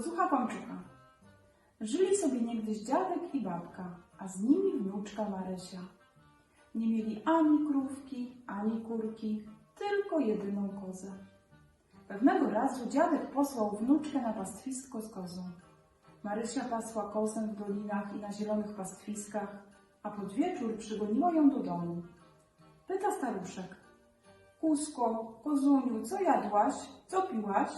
Kozucha Kłamczucha. Żyli sobie niegdyś dziadek i babka, a z nimi wnuczka Marysia. Nie mieli ani krówki, ani kurki, tylko jedyną kozę. Pewnego razu dziadek posłał wnuczkę na pastwisko z kozą. Marysia pasła kozę w dolinach i na zielonych pastwiskach, a pod wieczór przygoniła ją do domu. Pyta staruszek. Kusko, kozuniu, co jadłaś? Co piłaś?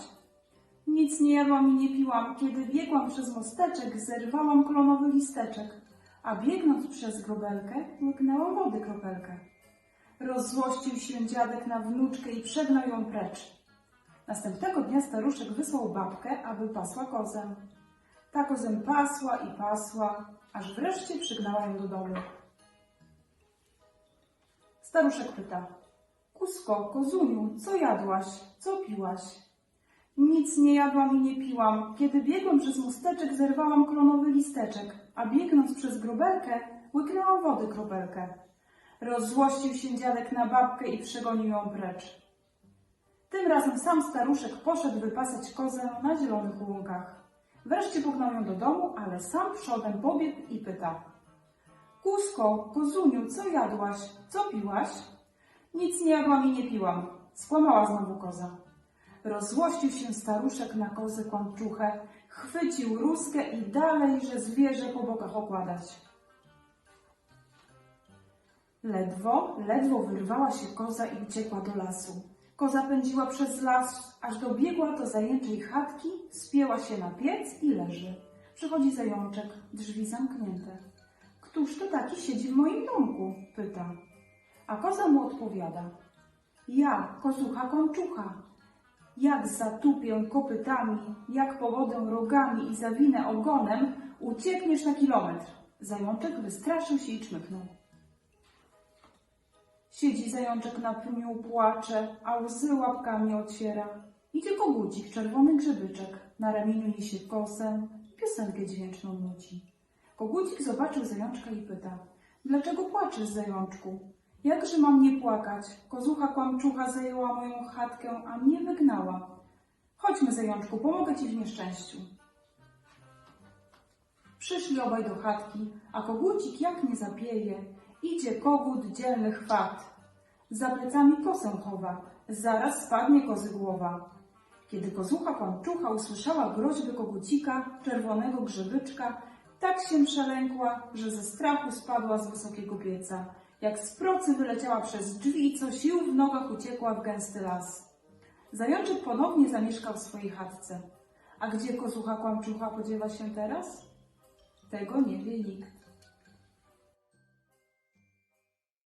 Nic nie jadłam i nie piłam. Kiedy biegłam przez mosteczek, zerwałam klonowy listeczek, a biegnąc przez grobelkę, łyknęłam wody kropelkę. Rozzłościł się dziadek na wnuczkę i przegnał ją precz. Następnego dnia staruszek wysłał babkę, aby pasła kozę. Ta kozę pasła i pasła, aż wreszcie przygnała ją do domu. Staruszek pyta. Kusko, kozuniu, co jadłaś? Co piłaś? Nic nie jadłam i nie piłam. Kiedy biegłam przez mosteczek, zerwałam klonowy listeczek, a biegnąc przez grobelkę, łyknęłam wody kropelkę. Rozzłościł się dziadek na babkę i przegonił ją precz. Tym razem sam staruszek poszedł wypasać kozę na zielonych łąkach. Wreszcie pognał ją do domu, ale sam przodem pobiegł i pyta. Kusko, kozuniu, co jadłaś? Co piłaś? Nic nie jadłam i nie piłam. Skłamała znowu koza. Rozzłościł się staruszek na kozę kłamczuchę, chwycił ruskę i dalej, że zwierzę po bokach okładać. Ledwo, ledwo wyrwała się koza i uciekła do lasu. Koza pędziła przez las, aż dobiegła do zajęczej chatki, spięła się na piec i leży. Przychodzi zajączek, drzwi zamknięte. Któż to taki siedzi w moim domku? pyta. A koza mu odpowiada. Ja, kozucha kączucha. Jak zatupię kopytami, jak powodę rogami i zawinę ogonem, uciekniesz na kilometr. Zajączek wystraszył się i czmychnął. Siedzi zajączek na pniu, płacze, a łzy łapkami ociera. Idzie kogucik, czerwony grzybyczek, na ramieniu niesie kosę, piosenkę dźwięczną nuci. Kogucik zobaczył zajączka i pyta, dlaczego płaczesz, zajączku? Jakże mam nie płakać? Kozucha kłamczucha zajęła moją chatkę, a mnie wygnała. Chodźmy, zajączku, pomogę ci w nieszczęściu. Przyszli obaj do chatki, a kogucik jak nie zapieje, idzie kogut dzielny chwat. Za plecami kosę chowa, zaraz spadnie kozy głowa. Kiedy kozucha kłamczucha usłyszała groźby kogucika, czerwonego grzybyczka, tak się przelękła, że ze strachu spadła z wysokiego pieca. Jak z procy wyleciała przez drzwi i co sił w nogach uciekła w gęsty las. Zajączek ponownie zamieszkał w swojej chatce. A gdzie kozucha kłamczucha podziewa się teraz? Tego nie wie nikt.